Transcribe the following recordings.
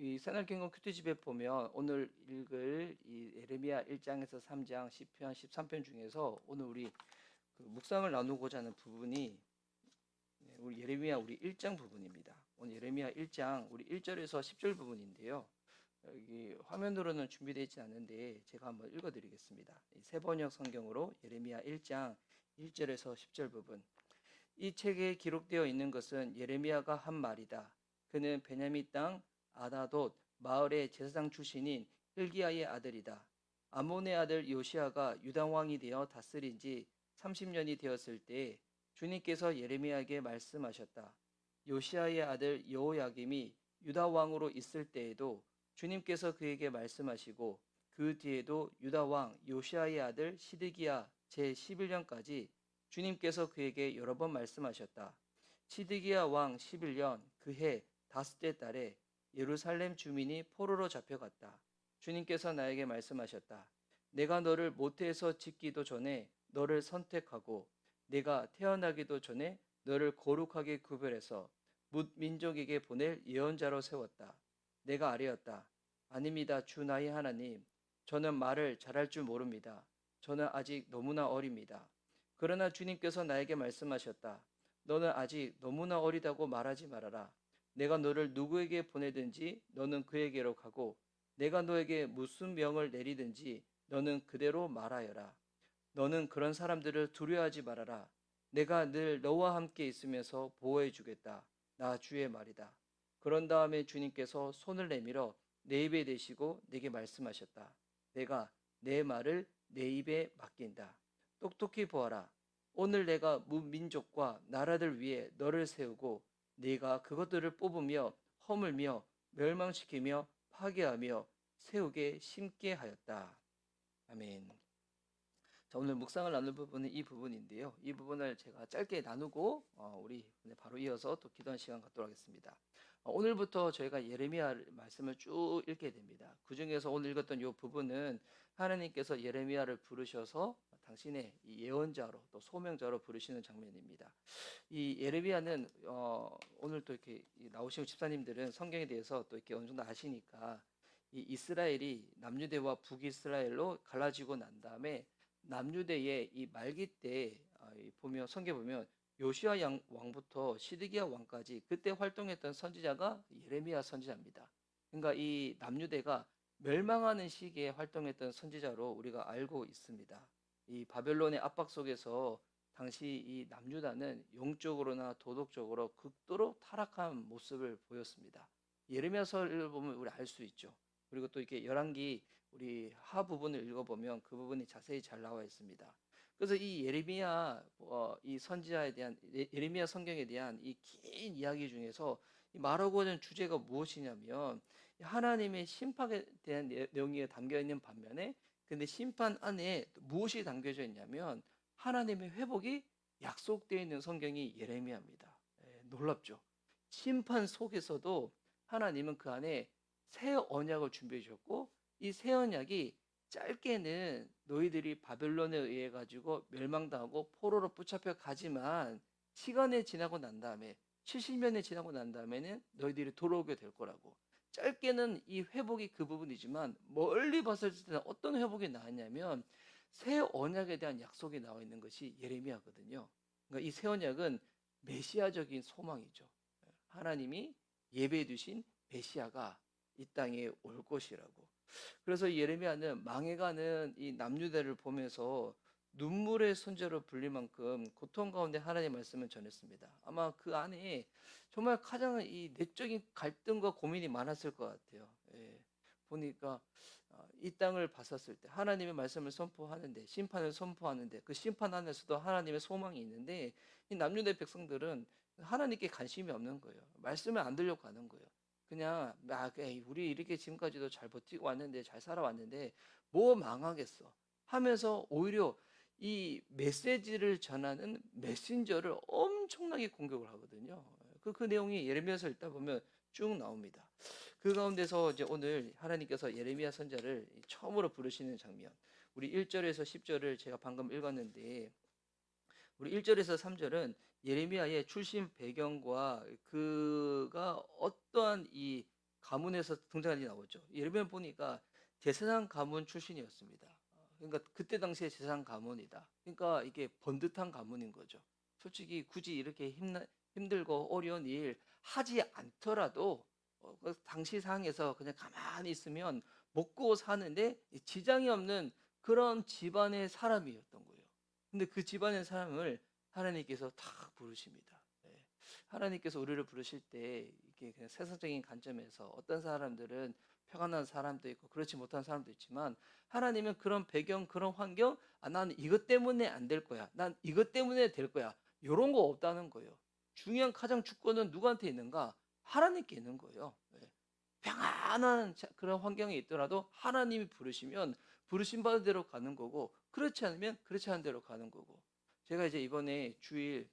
이 새날경고 큐티집에 보면 오늘 읽을 이 예레미야 1장에서 3장, 10편, 13편 중에서 오늘 우리 그 묵상을 나누고자 하는 부분이 네, 우리 예레미야 우리 1장 부분입니다. 오늘 예레미야 1장 우리 1절에서 10절 부분인데요. 여기 화면으로는 준비되어 있지 않은데 제가 한번 읽어 드리겠습니다. 세 번역 성경으로 예레미야 1장 1절에서 10절 부분. 이 책에 기록되어 있는 것은 예레미야가 한 말이다. 그는 베냐민 땅 아다돗 마을의 제사장 출신인 hil기야의 아들이다. 아몬의 아들 요시아가 유다 왕이 되어 다스린 지 30년이 되었을 때 주님께서 예레미야에게 말씀하셨다. 요시아의 아들 여호야김이 유다 왕으로 있을 때에도 주님께서 그에게 말씀하시고 그 뒤에도 유다 왕 요시아의 아들 시드기야 제 11년까지 주님께서 그에게 여러 번 말씀하셨다. 시드기야 왕 11년 그 해 다섯째 달에 예루살렘 주민이 포로로 잡혀갔다. 주님께서 나에게 말씀하셨다. 내가 너를 모태에서 짓기도 전에 너를 선택하고 내가 태어나기도 전에 너를 거룩하게 구별해서 뭇 민족에게 보낼 예언자로 세웠다. 내가 아뢰었다. 아닙니다. 주 나의 하나님. 저는 말을 잘할 줄 모릅니다. 저는 아직 너무나 어립니다. 그러나 주님께서 나에게 말씀하셨다. 너는 아직 너무나 어리다고 말하지 말아라. 내가 너를 누구에게 보내든지 너는 그에게로 가고 내가 너에게 무슨 명을 내리든지 너는 그대로 말하여라. 너는 그런 사람들을 두려워하지 말아라. 내가 늘 너와 함께 있으면서 보호해 주겠다. 나 주의 말이다. 그런 다음에 주님께서 손을 내밀어 내 입에 대시고 내게 말씀하셨다. 내가 내 말을 내 입에 맡긴다. 똑똑히 보아라. 오늘 내가 문민족과 나라들 위해 너를 세우고 네가 그것들을 뽑으며 허물며 멸망시키며 파괴하며 세우게 심게 하였다. 아멘. 자, 오늘 묵상을 나눌 부분은 이 부분인데요. 이 부분을 제가 짧게 나누고 어, 우리 바로 이어서 또 기도한 시간 갖도록 하겠습니다. 어, 오늘부터 저희가 예레미야 말씀을 쭉 읽게 됩니다. 그 중에서 오늘 읽었던 이 부분은 하나님께서 예레미야를 부르셔서 당신의 이 예언자로 또 소명자로 부르시는 장면입니다. 이 예레미야는 어, 오늘 또 이렇게 나오신 집사님들은 성경에 대해서 또 이렇게 어느 정도 아시니까 이 이스라엘이 남유대와 북이스라엘로 갈라지고 난 다음에 남유대의 이 말기 때 아, 보면 성경 보면 요시아 왕부터 시드기야 왕까지 그때 활동했던 선지자가 예레미야 선지자입니다. 그러니까 이 남유대가 멸망하는 시기에 활동했던 선지자로 우리가 알고 있습니다. 이 바벨론의 압박 속에서 당시 이 남유다는 영적으로나 도덕적으로 극도로 타락한 모습을 보였습니다. 예레미야서를 보면 우리 알 수 있죠. 그리고 또 이렇게 열왕기 우리 하 부분을 읽어보면 그 부분이 자세히 잘 나와 있습니다. 그래서 이 예레미야 어, 이 선지자에 대한 예, 예레미야 성경에 대한 이 긴 이야기 중에서 말하고 하는 주제가 무엇이냐면 하나님의 심판에 대한 내용이 담겨 있는 반면에 근데 심판 안에 무엇이 담겨져 있냐면 하나님의 회복이 약속되어 있는 성경이 예레미야입니다. 예, 놀랍죠. 심판 속에서도 하나님은 그 안에 새 언약을 준비해 주셨고 이 새 언약이 짧게는 너희들이 바벨론에 의해 가지고 멸망당하고 포로로 붙잡혀 가지만 시간이 지나고 난 다음에 70년이 지나고 난 다음에는 너희들이 돌아오게 될 거라고. 짧게는 이 회복이 그 부분이지만 멀리 봤을 때는 어떤 회복이 나왔냐면 새 언약에 대한 약속이 나와 있는 것이 예레미야거든요. 그러니까 이 새 언약은 메시아적인 소망이죠. 하나님이 예배해 두신 메시아가 이 땅에 올 것이라고. 그래서 예레미야는 망해가는 이 남유대를 보면서 눈물의 손자로 불릴 만큼 고통 가운데 하나님의 말씀을 전했습니다. 아마 그 안에 정말 가장 이 내적인 갈등과 고민이 많았을 것 같아요. 예. 보니까 어, 이 땅을 봤었을 때 하나님의 말씀을 선포하는데 심판을 선포하는데 그 심판 안에서도 하나님의 소망이 있는데 이 남유대 백성들은 하나님께 관심이 없는 거예요. 말씀을 안 들려고 하는 거예요. 그냥 막 우리 이렇게 지금까지도 잘 버티고 왔는데 잘 살아왔는데 뭐 망하겠어 하면서 오히려 이 메시지를 전하는 메신저를 엄청나게 공격을 하거든요. 그, 그 내용이 예레미야서 읽다 보면 쭉 나옵니다. 그 가운데서 이제 오늘 하나님께서 예레미야 선자를 처음으로 부르시는 장면. 우리 1절에서 10절을 제가 방금 읽었는데 우리 1절에서 3절은 예레미야의 출신 배경과 그가 어떠한 이 가문에서 등장하지 나오죠. 예레미야 보니까 제사장 가문 출신이었습니다. 어, 그러니까 그때 당시에 제사장 가문이다. 그러니까 이게 번듯한 가문인 거죠. 솔직히 굳이 이렇게 힘나, 힘들고 어려운 일 하지 않더라도 어, 그 당시 상황에서 그냥 가만히 있으면 먹고 사는데 지장이 없는 그런 집안의 사람이었던 거예요. 근데 그 집안의 사람을 하나님께서 다 부르십니다. 예. 하나님께서 우리를 부르실 때 이게 그냥 세상적인 관점에서 어떤 사람들은 평안한 사람도 있고 그렇지 못한 사람도 있지만 하나님은 그런 배경 그런 환경 아, 나는 이것 때문에 안 될 거야. 난 이것 때문에 될 거야. 이런 거 없다는 거예요. 중요한 가장 주권은 누구한테 있는가? 하나님께 있는 거예요. 예. 평안한 자- 그런 환경에 있더라도 하나님이 부르시면 부르신 바대로 가는 거고 그렇지 않으면 그렇지 않은 대로 가는 거고 제가 이제 이번에 주일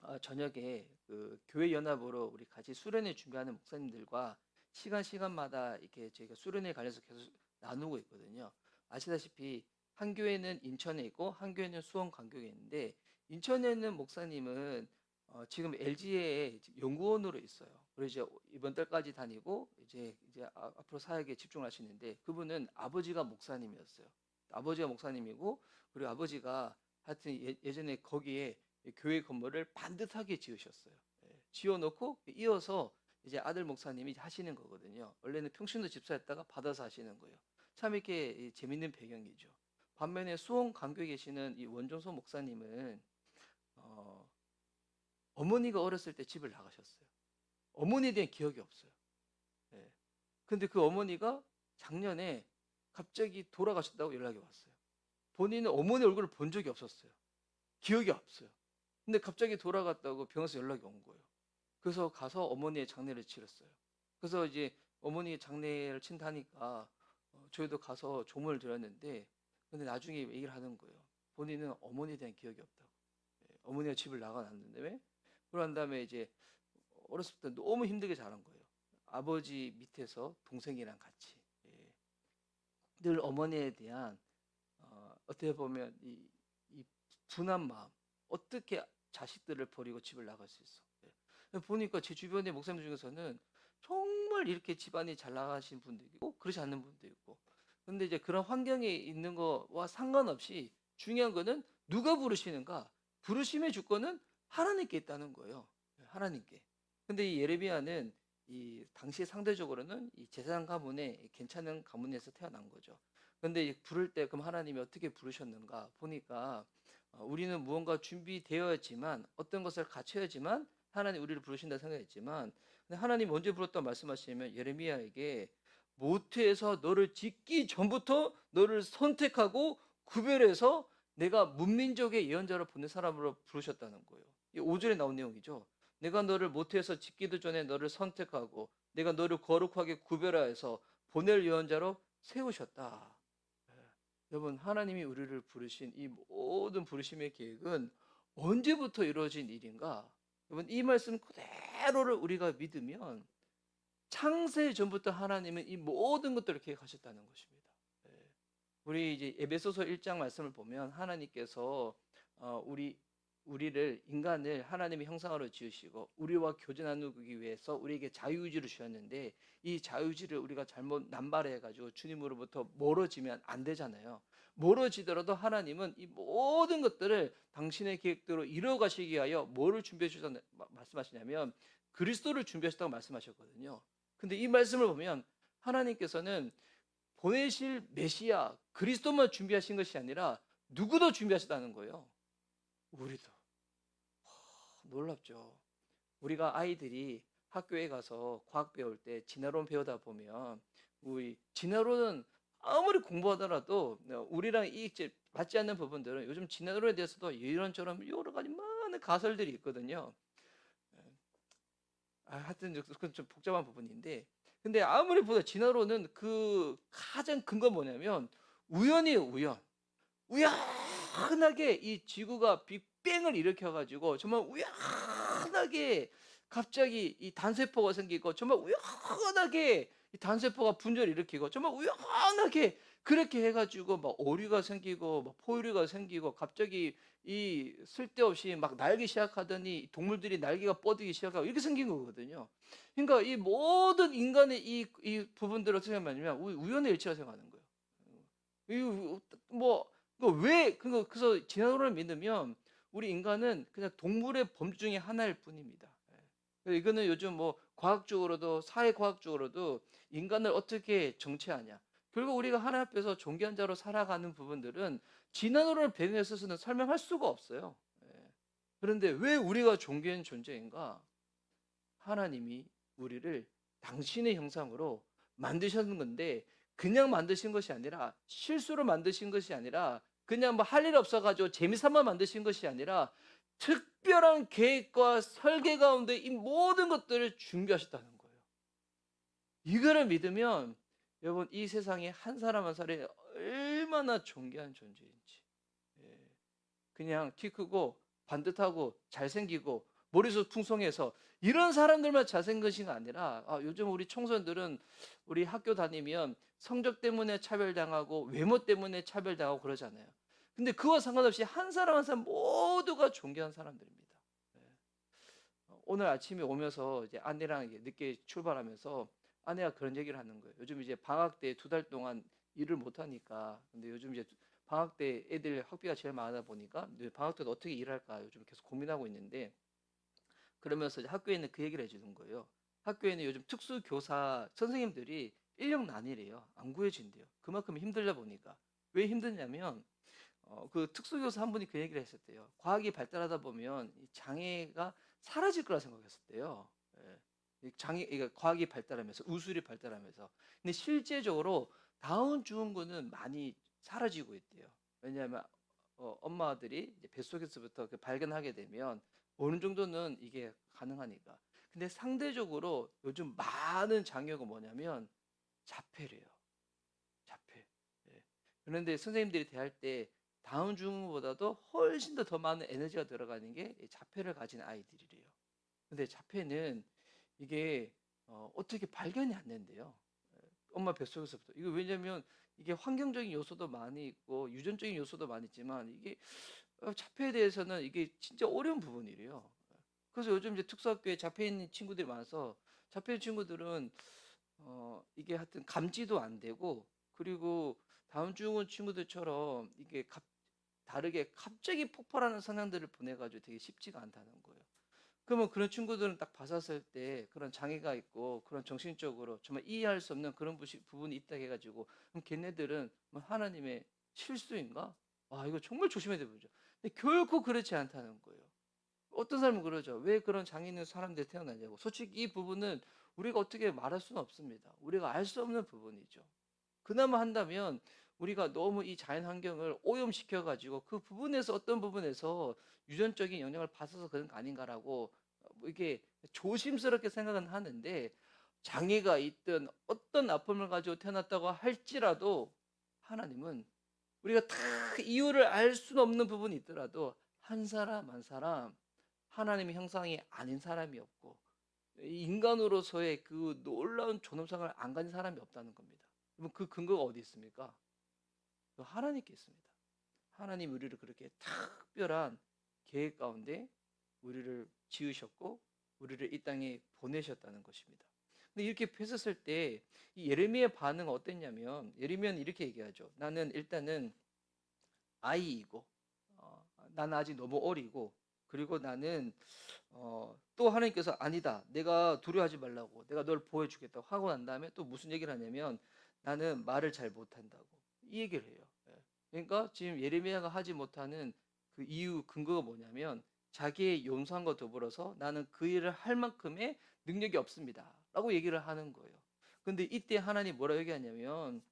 아, 저녁에 그 교회 연합으로 우리 같이 수련회 준비하는 목사님들과 시간 시간마다 이렇게 저희가 수련회 관련해서 계속 나누고 있거든요. 아시다시피 한 교회는 인천에 있고 한 교회는 수원 강교에 있는데 인천에 있는 목사님은 어, 지금 LG에 연구원으로 있어요. 그래서 이제 이번 달까지 다니고 이제 이제 아- 앞으로 사역에 집중하시는데 그분은 아버지가 목사님이었어요. 아버지가 목사님이고 그리고 아버지가 하여튼 예, 예전에 거기에 교회 건물을 반듯하게 지으셨어요. 예, 지어놓고 이어서 이제 아들 목사님이 하시는 거거든요. 원래는 평신도 집사였다가 받아서 하시는 거예요. 참 이렇게 이 재밌는 배경이죠. 반면에 수원 강교에 계시는 이 원종소 목사님은 어, 어머니가 어렸을 때 집을 나가셨어요. 어머니에 대한 기억이 없어요. 예. 근데 그 어머니가 작년에 갑자기 돌아가셨다고 연락이 왔어요. 본인은 어머니 얼굴을 본 적이 없었어요. 기억이 없어요. 근데 갑자기 돌아갔다고 병원에서 연락이 온 거예요. 그래서 가서 어머니의 장례를 치렀어요. 그래서 이제 어머니 장례를 친다니까 어, 저희도 가서 조문을 드렸는데 근데 나중에 얘기를 하는 거예요. 본인은 어머니에 대한 기억이 없다고. 예, 어머니가 집을 나가놨는데 왜? 그런 다음에 이제 어렸을 때 너무 힘들게 자란 거예요. 아버지 밑에서 동생이랑 같이 예. 늘 어머니에 대한 어, 어떻게 보면 이, 이 분한 마음 어떻게 자식들을 버리고 집을 나갈 수 있어? 예. 보니까 제 주변의 목사님들 중에서는 정말 이렇게 집안이 잘 나가신 분도 있고 그렇지 않는 분도 있고. 근데 이제 그런 환경에 있는 거와 상관없이 중요한 거는 누가 부르시는가? 부르심의 주권은 하나님께 있다는 거예요. 예, 하나님께. 근데 이 예레미야는 이 당시 상대적으로는 이 제사장 가문에 괜찮은 가문에서 태어난 거죠. 근데 이 부를 때 그럼 하나님이 어떻게 부르셨는가? 보니까 어, 우리는 무언가 준비되어야지만 어떤 것을 갖춰야지만 하나님 우리를 부르신다 생각했지만 근데 하나님 언제 불렀다 말씀하시면 예레미야에게 모태에서 너를 짓기 전부터 너를 선택하고 구별해서 내가 문민족의 예언자로 보낸 사람으로 부르셨다는 거예요. 이 5절에 나온 내용이죠. 내가 너를 모태에서 짓기도 전에 너를 선택하고 내가 너를 거룩하게 구별하여서 보낼 예언자로 세우셨다. 예. 여러분 하나님이 우리를 부르신 이 모든 부르심의 계획은 언제부터 이루어진 일인가? 여러분 이 말씀 그대로를 우리가 믿으면 창세 전부터 하나님은 이 모든 것들을 계획하셨다는 것입니다. 예. 우리 이제 에베소서 1장 말씀을 보면 하나님께서 어, 우리 우리를 인간을 하나님의 형상으로 지으시고 우리와 교제 나누기 위해서 우리에게 자유의지를 주셨는데 이 자유의지를 우리가 잘못 남발해 가지고 주님으로부터 멀어지면 안 되잖아요. 멀어지더라도 하나님은 이 모든 것들을 당신의 계획대로 이루어 가시기 위하여 뭐를 준비해 주셨다 말씀하시냐면 그리스도를 준비하셨다고 말씀하셨거든요. 근데 이 말씀을 보면 하나님께서는 보내실 메시아 그리스도만 준비하신 것이 아니라 누구도 준비하셨다는 거예요. 우리도 하, 놀랍죠. 우리가 아이들이 학교에 가서 과학 배울 때 진화론 배우다 보면 우리 진화론은 아무리 공부하더라도 우리랑 이 맞지 않는 부분들은 요즘 진화론에 대해서도 이런저런 여러 가지 많은 가설들이 있거든요. 아, 하여튼 그건 좀 복잡한 부분인데 근데 아무리 보다 진화론은 그 가장 근거 뭐냐면 우연이에요 우연 우연하게 이 지구가 빅 뱅을 일으켜가지고 정말 우연하게 갑자기 이 단세포가 생기고 정말 우연하게 이 단세포가 분절을 일으키고 정말 우연하게 그렇게 해가지고 막 오류가 생기고 막 포유류가 생기고 갑자기 이 쓸데없이 막 날기 시작하더니 동물들이 날개가 뻗기 시작하고 이렇게 생긴 거거든요. 그러니까 이 모든 인간의 이, 이 부분들을 어떻게 생각하냐면 우- 우연의 일치라 생각하는 거예요. 이뭐왜 그거 그래서 진화론을 믿으면 우리 인간은 그냥 동물의 범주 중에 하나일 뿐입니다. 예. 이거는 요즘 뭐 과학적으로도 사회과학적으로도 인간을 어떻게 정체하냐. 결국 우리가 하나님 앞에서 존귀한 자로 살아가는 부분들은 진화론을 배경해서는 설명할 수가 없어요. 예. 그런데 왜 우리가 존귀한 존재인가? 하나님이 우리를 당신의 형상으로 만드셨는 건데 그냥 만드신 것이 아니라 실수로 만드신 것이 아니라 그냥 뭐 할 일 없어가지고 재미삼아 만드신 것이 아니라 특별한 계획과 설계 가운데 이 모든 것들을 준비하셨다는 거예요. 이거를 믿으면 여러분 이 세상에 한 사람 한 사람이 얼마나 존귀한 존재인지 예. 그냥 키 크고 반듯하고 잘생기고 머리숱 풍성해서 이런 사람들만 잘생긴 것이 아니라 아, 요즘 우리 청소년들은 우리 학교 다니면 성적 때문에 차별당하고 외모 때문에 차별당하고 그러잖아요. 근데 그와 상관없이 한 사람 한 사람 모두가 존귀한 사람들입니다. 예. 어, 오늘 아침에 오면서 이제 아내랑 늦게 출발하면서 아내가 그런 얘기를 하는 거예요. 요즘 이제 방학 때 두 달 동안 일을 못 하니까 근데 요즘 이제 방학 때 애들 학비가 제일 많아 보니까 이제 방학 때도 어떻게 일할까 요즘 계속 고민하고 있는데 그러면서 이제 학교에는 그 얘기를 해주는 거예요. 학교에 는 요즘 특수 교사 선생님들이 인력 난이래요. 안 구해진대요. 그만큼 힘들다 보니까 왜 힘드냐면 어, 그 특수교사 한 분이 그 얘기를 했었대요. 과학이 발달하다 보면 이 장애가 사라질 거라 생각했었대요. 예. 이 장애, 그러니까 과학이 발달하면서 우술이 발달하면서. 근데 실제적으로 다운 증후군은 많이 사라지고 있대요. 왜냐하면 어, 엄마들이 이제 뱃속에서부터 그 발견하게 되면 어느 정도는 이게 가능하니까. 근데 상대적으로 요즘 많은 장애가 뭐냐면 자폐래요. 자폐. 예. 그런데 선생님들이 대할 때 다운 증후보다도 훨씬 더 더 많은 에너지가 들어가는 게이 자폐를 가진 아이들이래요. 근데 자폐는 이게 어, 어떻게 발견이 안 된대요. 예, 엄마 뱃속에서부터. 이거 왜냐면 이게 환경적인 요소도 많이 있고 유전적인 요소도 많이 있지만 이게 어, 자폐에 대해서는 이게 진짜 어려운 부분이래요. 그래서 요즘 이제 특수학교에 자폐 있는 친구들이 많아서 자폐 친구들은 어, 이게 하여튼 감지도 안 되고 그리고 다운 증후군 친구들처럼 이게 갑, 다르게 갑자기 폭발하는 성향들을 보내가지고 되게 쉽지가 않다는 거예요. 그러면 그런 친구들은 딱 봤었을 때 그런 장애가 있고 그런 정신적으로 정말 이해할 수 없는 그런 부분이 있다 해가지고 그럼 걔네들은 뭐 하나님의 실수인가? 아 이거 정말 조심해야 되죠. 근데 결코 그렇지 않다는 거예요. 어떤 사람은 그러죠. 왜 그런 장애 있는 사람들이 태어나냐고. 솔직히 이 부분은 우리가 어떻게 말할 수는 없습니다. 우리가 알 수 없는 부분이죠. 그나마 한다면 우리가 너무 이 자연 환경을 오염시켜 가지고 그 부분에서 어떤 부분에서 유전적인 영향을 받아서 그런 거 아닌가라고 뭐 이게 조심스럽게 생각은 하는데 장애가 있든 어떤 아픔을 가지고 태어났다고 할지라도 하나님은 우리가 다 이유를 알 수는 없는 부분이 있더라도 한 사람 한 사람 하나님의 형상이 아닌 사람이 없고 인간으로서의 그 놀라운 존엄성을 안 가진 사람이 없다는 겁니다. 그 근거가 어디 있습니까? 그 하나님께 있습니다. 하나님 우리를 그렇게 특별한 계획 가운데 우리를 지으셨고 우리를 이 땅에 보내셨다는 것입니다. 근데 이렇게 펴었을 때이 예레미야의 반응은 어땠냐면 예레미야는 이렇게 얘기하죠. 나는 일단은 아이이고 어, 나는 아직 너무 어리고 그리고 나는 어, 또 하나님께서 아니다. 내가 두려워하지 말라고. 내가 널 보여주겠다고 하고 난 다음에 또 무슨 얘기를 하냐면 나는 말을 잘 못한다고. 이 얘기를 해요. 예. 그러니까 지금 예레미야가 하지 못하는 그 이유 근거가 뭐냐면 자기의 용서함과 더불어서 나는 그 일을 할 만큼의 능력이 없습니다. 라고 얘기를 하는 거예요. 근데 이때 하나님 뭐라 얘기하냐면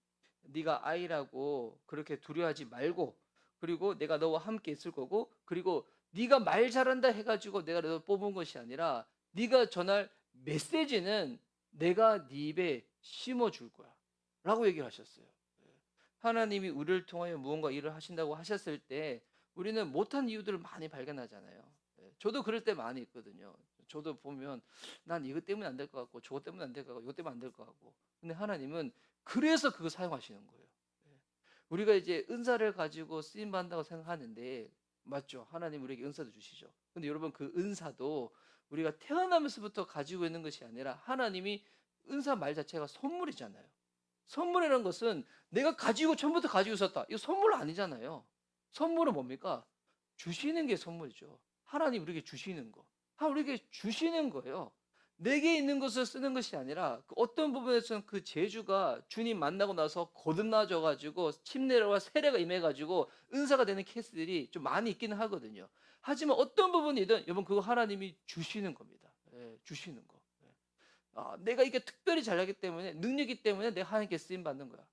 네가 아이라고 그렇게 두려워하지 말고 그리고 내가 너와 함께 있을 거고 그리고 네가 말 잘한다 해가지고 내가 너 뽑은 것이 아니라 네가 전할 메시지는 내가 네 입에 심어줄 거야 라고 얘기를 하셨어요 하나님이 우리를 통하여 무언가 일을 하신다고 하셨을 때 우리는 못한 이유들을 많이 발견하잖아요 예, 저도 그럴 때 많이 있거든요 저도 보면 난 이것 때문에 안 될 것 같고 저것 때문에 안 될 것 같고 이것 때문에 안 될 것 같고 근데 하나님은 그래서 그거 사용하시는 거예요 예. 우리가 이제 은사를 가지고 쓰임 받는다고 생각하는데 맞죠? 하나님 우리에게 은사도 주시죠. 근데 여러분 그 은사도 우리가 태어나면서부터 가지고 있는 것이 아니라 하나님이 은사 말 자체가 선물이잖아요. 선물이라는 것은 내가 가지고 처음부터 가지고 있었다. 이거 선물 아니잖아요. 선물은 뭡니까? 주시는 게 선물이죠. 하나님 우리에게 주시는 거. 하나님 우리에게 주시는 거예요. 내게 있는 것을 쓰는 것이 아니라 그 어떤 부분에서는 그 재주가 주님 만나고 나서 거듭나져 가지고 침례와 세례가 임해 가지고 은사가 되는 케이스들이 좀 많이 있기는 하거든요. 하지만 어떤 부분이든 여러분 그거 하나님이 주시는 겁니다. 예, 주시는 거. 예. 아, 내가 이게 특별히 잘하기 때문에 능력이 때문에 내가 하나님께 쓰임 받는 거야.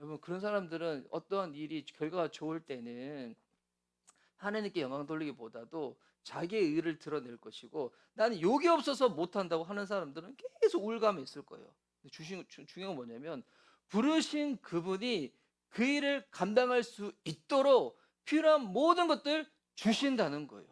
여러분 그런 사람들은 어떠한 일이 결과가 좋을 때는 하나님께 영광 돌리기보다도 자기의 의를 드러낼 것이고 나는 욕이 없어서 못한다고 하는 사람들은 계속 우울감에 있을 거예요. 주신, 주- 중요한 건 뭐냐면 부르신 그분이 그 일을 감당할 수 있도록 필요한 모든 것들 주신다는 거예요.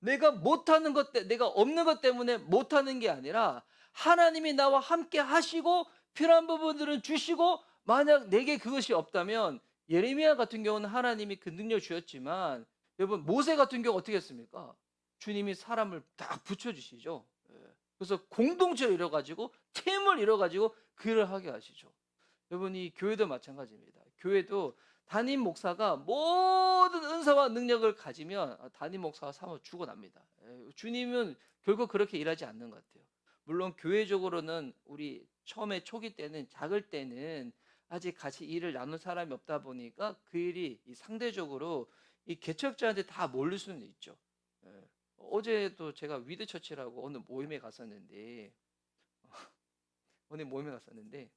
내가 못하는 것, 때, 내가 없는 것 때문에 못하는 게 아니라 하나님이 나와 함께 하시고 필요한 부분들은 주시고 만약 내게 그것이 없다면 예레미야 같은 경우는 하나님이 그 능력 주셨지만 여러분 모세 같은 경우 어떻게 했습니까? 주님이 사람을 딱 붙여주시죠. 예. 그래서 공동체를 이뤄가지고 팀을 이뤄가지고 그 일을 하게 하시죠. 여러분 이 교회도 마찬가지입니다. 교회도 담임 목사가 모든 은사와 능력을 가지면 아, 담임 목사가 사모 죽어납니다. 예, 주님은 결국 그렇게 일하지 않는 것 같아요. 물론 교회적으로는 우리 처음에 초기 때는 작을 때는 아직 같이 일을 나눌 사람이 없다 보니까 그 일이 이 상대적으로 이 개척자한테 다 몰릴 수는 있죠. 예. 어제도 제가 위드 처치라고 어느 모임에 갔었는데 어느 모임에 갔었는데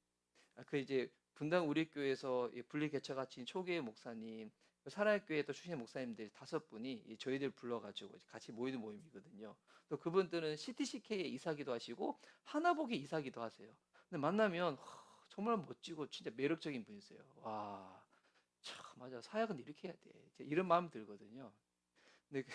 아, 그 이제 분당 우리 교회에서 이 분리 개척하신 초기의 목사님 그 사랑의 교회 또 출신 목사님들 다섯 분이 이 저희들 불러가지고 같이 모이는 모임이거든요. 또 그분들은 CTCK에 이사기도 하시고 하나복에 이사기도 하세요. 근데 만나면 하, 정말 멋지고 진짜 매력적인 분이세요. 와, 참 맞아 사역은 이렇게 해야 돼. 이런 마음 들거든요. 근데 그-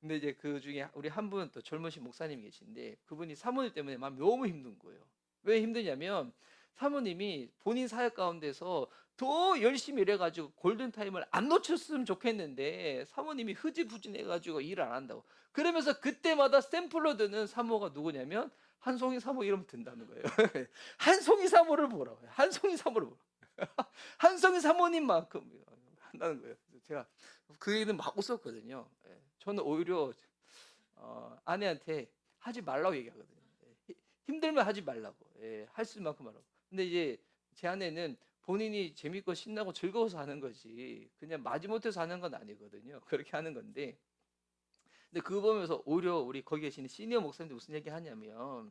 근데 이제 그 중에 우리 한 분 또 젊으신 목사님이 계신데 그분이 사모님 때문에 마음 너무 힘든 거예요. 왜 힘드냐면 사모님이 본인 사역 가운데서 더 열심히 일해가지고 골든 타임을 안 놓쳤으면 좋겠는데 사모님이 흐지부진해가지고 일을 안 한다고. 그러면서 그때마다 샘플로 드는 사모가 누구냐면 한송이 사모 이름 든다는 거예요. 한송이 사모를 보라고 해요. 한송이 사모를 보라. 한송이 사모님만큼 한다는 거예요. 제가 그 얘기는 막 웃었거든요. 예. 저는 오히려 어, 아내한테 하지 말라고 얘기하거든요. 예. 히- 힘들면 하지 말라고. 예. 할 수만큼 하라고. 근데 이제 제 아내는 본인이 재밌고 신나고 즐거워서 하는 거지. 그냥 마지못해서 하는 건 아니거든요. 그렇게 하는 건데. 근데 그거 보면서 오히려 우리 거기 계시는 시니어 목사님들 무슨 얘기 하냐면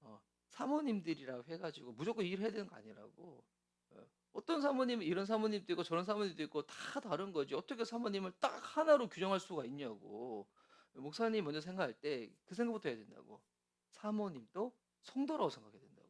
어, 사모님들이라고 해가지고 무조건 일해야 되는 거 아니라고. 어, 어떤 사모님은 이런 사모님도 있고 저런 사모님도 있고 다 다른 거지. 어떻게 사모님을 딱 하나로 규정할 수가 있냐고. 목사님 먼저 생각할 때 그 생각부터 해야 된다고. 사모님도 성도라고 생각해야 된다고.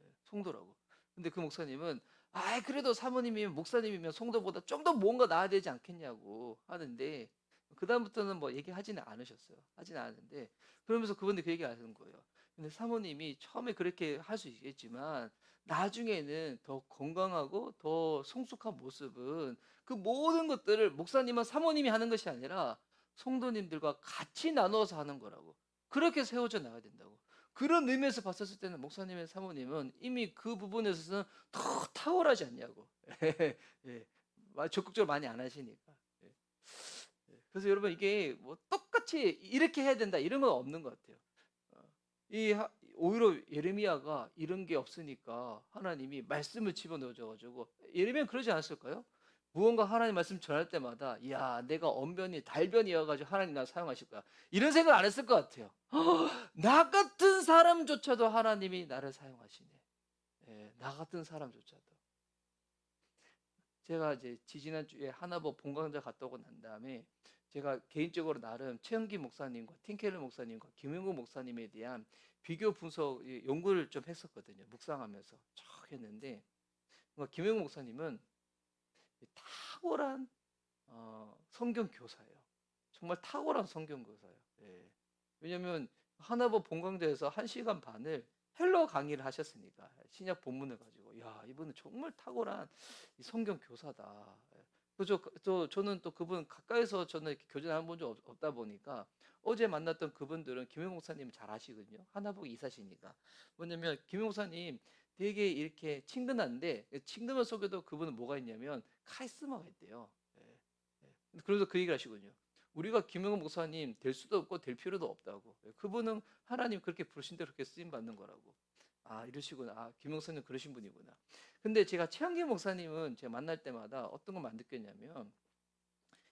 예, 성도라고. 근데 그 목사님은 아 그래도 사모님이면 목사님이면 성도보다 좀 더 뭔가 나아야 되지 않겠냐고 하는데 그 다음부터는 뭐 얘기하지는 않으셨어요 하지는 않았는데 그러면서 그분들 그 얘기 하는 거예요 근데 사모님이 처음에 그렇게 할 수 있겠지만 나중에는 더 건강하고 더 성숙한 모습은 그 모든 것들을 목사님은 사모님이 하는 것이 아니라 성도님들과 같이 나누어서 하는 거라고. 그렇게 세워져 나가야 된다고. 그런 의미에서 봤었을 때는 목사님의 사모님은 이미 그 부분에 있어서는 더 탁월하지 않냐고. 예. 마- 적극적으로 많이 안 하시니까. 예. 예. 그래서 여러분 이게 뭐 똑같이 이렇게 해야 된다 이런 건 없는 것 같아요. 어, 이 하- 오히려 예레미야가 이런 게 없으니까 하나님이 말씀을 집어넣어줘 가지고 예레미야 그러지 않았을까요? 무언가 하나님 말씀 전할 때마다 야 내가 언변이 달변이어가지고 하나님 나 사용하실 거야 이런 생각 안 했을 것 같아요. 나 같은 사람조차도 하나님이 나를 사용하시네. 예, 나 같은 사람조차도. 제가 이제 지지난 주에 하나보 본강자 갔다 오고 난 다음에 제가 개인적으로 나름 최영기 목사님과 틴켈러 목사님과 김영구 목사님에 대한 비교 분석 이 연구를 좀 했었거든요. 묵상하면서 쭉 했는데 김영구 목사님은 이 탁월한 어, 성경 교사예요. 정말 탁월한 성경 교사예요. 예. 왜냐하면 하나보 본강대에서 한 시간 반을 헬러 강의를 하셨으니까 신약 본문을 가지고 야 이분은 정말 탁월한 이 성경 교사다. 그저 저 저는 또 그분 가까이서 저는 이렇게 교제를 본적 없다 보니까 어제 만났던 그분들은 김영 목사님 잘 아시거든요. 하나복 이사시니까 뭐냐면 김영 목사님 되게 이렇게 친근한데 친근한 속에도 그분은 뭐가 있냐면 카리스마가 있대요. 예, 예. 그래서 그 얘기를 하시거든요. 우리가 김영호 목사님 될 수도 없고 될 필요도 없다고. 예, 그분은 하나님 그렇게 부르신 대로 그렇게 쓰임 받는 거라고. 아 이러시구나. 아 목사님 그러신 분이구나. 근데 제가 최한기 목사님은 제가 만날 때마다 어떤 것만 느꼈냐면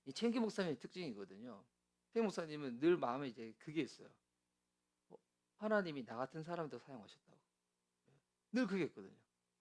이 최한기 목사님의 특징이거든요. 최한기 목사님은 늘 마음에 이제 그게 있어요. 어, 하나님이 나 같은 사람도 사용하셨다고. 예, 늘 그게 있거든요.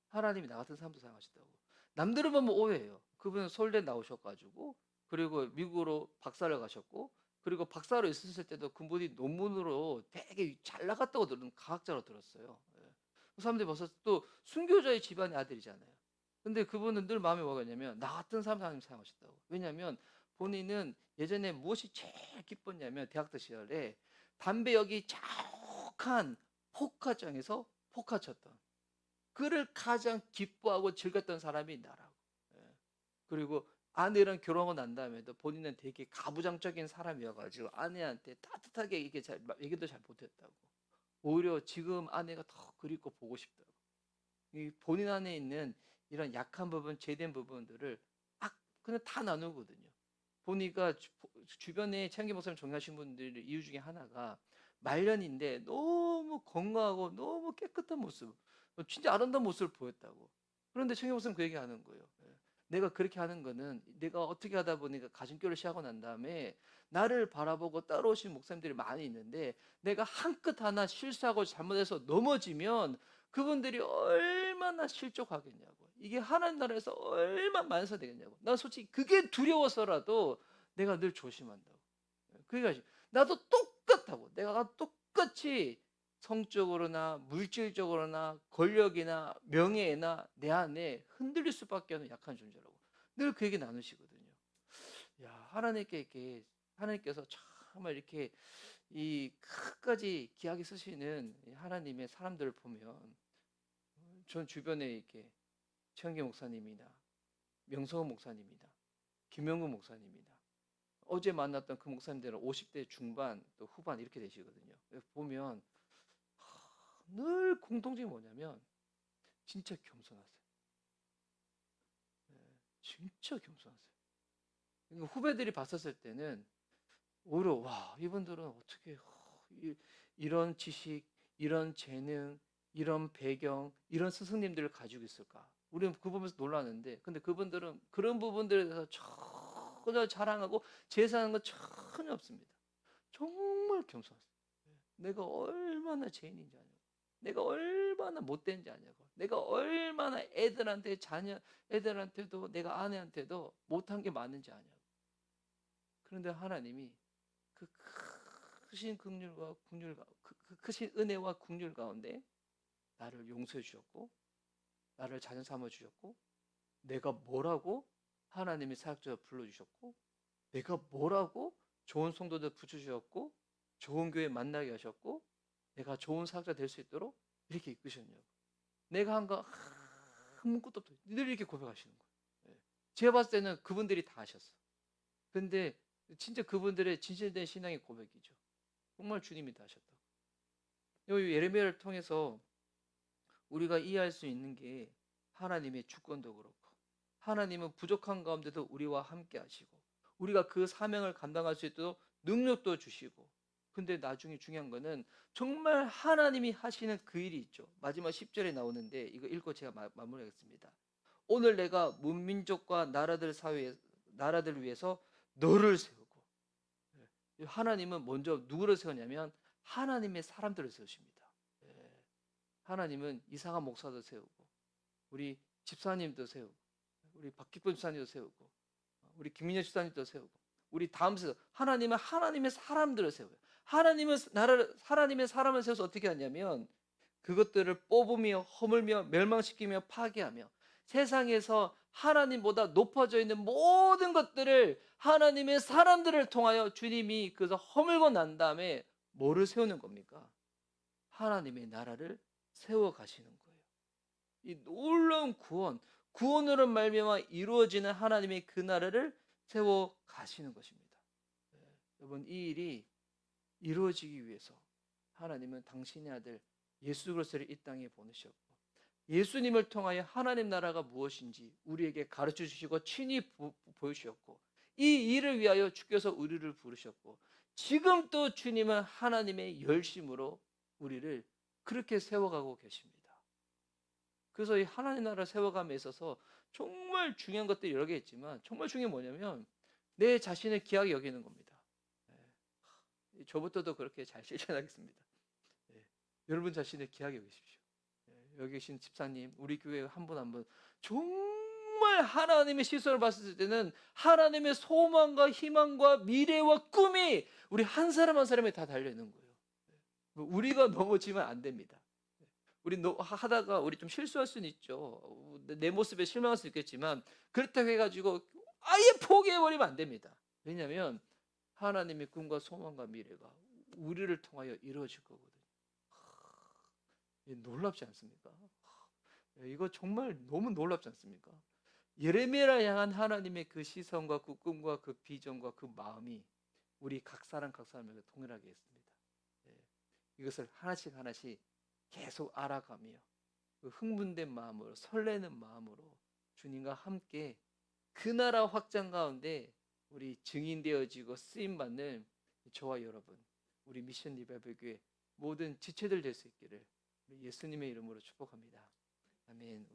하나님이 나 같은 사람도 사용하셨다고. 남들은 보면 오해해요. 그분은 서울대 나오셔가지고 그리고 미국으로 박사를 가셨고 그리고 박사로 있었을 때도 그분이 논문으로 되게 잘 나갔다고 들은 과학자로 들었어요. 예. 그 사람들이 벌써 또 순교자의 집안의 아들이잖아요. 근데 그분은 늘 마음에 뭐가 있냐면 나 같은 사람 하나님 사용하셨다고. 왜냐하면 본인은 예전에 무엇이 제일 기뻤냐면 대학교 시절에 담배 여기 자욱한 포카장에서 포카 쳤던 그를 가장 기뻐하고 즐겼던 사람이 나라고. 예. 그리고 아내랑 결혼하고 난 다음에도 본인은 되게 가부장적인 사람이어가지고 아내한테 따뜻하게 이게 잘 얘기도 잘 못했다고. 오히려 지금 아내가 더 그립고 보고 싶다고. 이 본인 안에 있는 이런 약한 부분, 제된 부분들을 악 그냥 다 나누거든요. 보니까 주, 주변에 최한기 목사님 존경하신 분들 이유 중에 하나가 말년인데 너무 건강하고 너무 깨끗한 모습, 진짜 아름다운 모습을 보였다고. 그런데 최한기 목사님 그 얘기 하는 거예요. 예. 내가 그렇게 하는 거는 내가 어떻게 하다 보니까 가정교를 시작하고 난 다음에 나를 바라보고 따라오신 목사님들이 많이 있는데 내가 한 끗 하나 실수하고 잘못해서 넘어지면 그분들이 얼마나 실족하겠냐고. 이게 하나님 나라에서 얼마나 만사 되겠냐고. 난 솔직히 그게 두려워서라도 내가 늘 조심한다고. 그러니까 나도 똑같다고. 내가 똑같이 성적으로나 물질적으로나 권력이나 명예나 내 안에 흔들릴 수밖에 없는 약한 존재라고 늘 그 얘기 나누시거든요. 야 하나님께 하나님께서 정말 이렇게 이 끝까지 귀하게 쓰시는 하나님의 사람들을 보면 전 주변에 이렇게 최영계 목사님이나 명성호 목사님이나 김영구 목사님이나 어제 만났던 그 목사님들은 50대 중반 또 후반 이렇게 되시거든요. 보면 늘 공통점이 뭐냐면 진짜 겸손하세요. 네, 진짜 겸손하세요. 그러니까 후배들이 봤었을 때는 오히려 와 이분들은 어떻게 이, 이런 지식, 이런 재능, 이런 배경, 이런 스승님들을 가지고 있을까? 우리는 그 보면서 놀랐는데, 근데 그분들은 그런 부분들에 대해서 전혀 자랑하고 제사하는 건 전혀 없습니다. 정말 겸손하세요. 내가 얼마나 죄인인지 아냐고. 내가 얼마나 못된지 아냐고. 내가 얼마나 애들한테 자녀 애들한테도 내가 아내한테도 못한 게 많은지 아냐고. 그런데 하나님이 그 크신 긍휼과 긍휼 그, 그 크신 은혜와 긍휼 가운데 나를 용서해 주셨고 나를 자녀 삼아 주셨고 내가 뭐라고 하나님이 사역자 불러 주셨고 내가 뭐라고 좋은 성도들 붙여 주셨고 좋은 교회 만나게 하셨고 내가 좋은 사역자 될 수 있도록 이렇게 이끄셨냐고. 내가 한 거 아무것도 없어. 늘 이렇게 고백하시는 거예요. 예. 제가 봤을 때는 그분들이 다 하셨어. 근데 진짜 그분들의 진실된 신앙의 고백이죠. 정말 주님이 다 하셨다고. 여기 예레미야를 통해서 우리가 이해할 수 있는 게 하나님의 주권도 그렇고 하나님은 부족한 가운데도 우리와 함께 하시고 우리가 그 사명을 감당할 수 있도록 능력도 주시고 근데 나중에 중요한 거는 정말 하나님이 하시는 그 일이 있죠. 마지막 10절에 나오는데 이거 읽고 제가 마, 마무리하겠습니다. 오늘 내가 문민족과 나라들 사회에 나라들 위해서 너를 세우고 예. 하나님은 먼저 누구를 세우냐면 하나님의 사람들을 세우십니다. 예. 하나님은 이상한 목사도 세우고 우리 집사님도 세우고 우리 박기권 집사님도 세우고 우리 김민현 집사님도 세우고 우리 다음 세대 하나님은 하나님의 사람들을 세워요. 하나님은 나라를 하나님의 사람을 세워서 어떻게 하냐면 그것들을 뽑으며 허물며 멸망시키며 파괴하며 세상에서 하나님보다 높아져 있는 모든 것들을 하나님의 사람들을 통하여 주님이 그래서 허물고 난 다음에 뭐를 세우는 겁니까? 하나님의 나라를 세워 가시는 거예요. 이 놀라운 구원, 구원으로 말미암아 이루어지는 하나님의 그 나라를 세워 가시는 것입니다. 네, 여러분 이 일이 이루어지기 위해서 하나님은 당신의 아들 예수 그리스도를 이 땅에 보내셨고 예수님을 통하여 하나님 나라가 무엇인지 우리에게 가르쳐 주시고 친히 보, 보여주셨고 이 일을 위하여 주께서 우리를 부르셨고 지금 또 주님은 하나님의 열심으로 우리를 그렇게 세워가고 계십니다. 그래서 이 하나님 나라 세워감에 있어서 정말 중요한 것들이 여러 개 있지만 정말 중요한 게 뭐냐면 내 자신을 귀하게 여기는 겁니다. 예. 저부터도 그렇게 잘 실천하겠습니다. 예. 여러분 자신을 귀하게 여기십시오. 예. 여기 계신 집사님, 우리 교회 한 분 한 분 정말 하나님의 시선을 봤을 때는 하나님의 소망과 희망과 미래와 꿈이 우리 한 사람 한 사람에 다 달려 있는 거예요. 예. 우리가 넘어지면 안 됩니다. 우리 노- 하다가 우리 좀 실수할 수는 있죠. 내 모습에 실망할 수 있겠지만 그렇다고 해가지고 아예 포기해버리면 안 됩니다. 왜냐하면 하나님의 꿈과 소망과 미래가 우리를 통하여 이루어질 거거든요. 하, 이 놀랍지 않습니까? 하, 이거 정말 너무 놀랍지 않습니까? 예레미야를 향한 하나님의 그 시선과 그 꿈과 그 비전과 그 마음이 우리 각 사람 각 사람에게 동일하게 있습니다. 예, 이것을 하나씩 하나씩 계속 알아가며 그 흥분된 마음으로 설레는 마음으로 주님과 함께 그 나라 확장 가운데 우리 증인되어지고 쓰임 받는 저와 여러분 우리 미션 리바이벌 교회 모든 지체들 될 수 있기를 예수님의 이름으로 축복합니다. 아멘.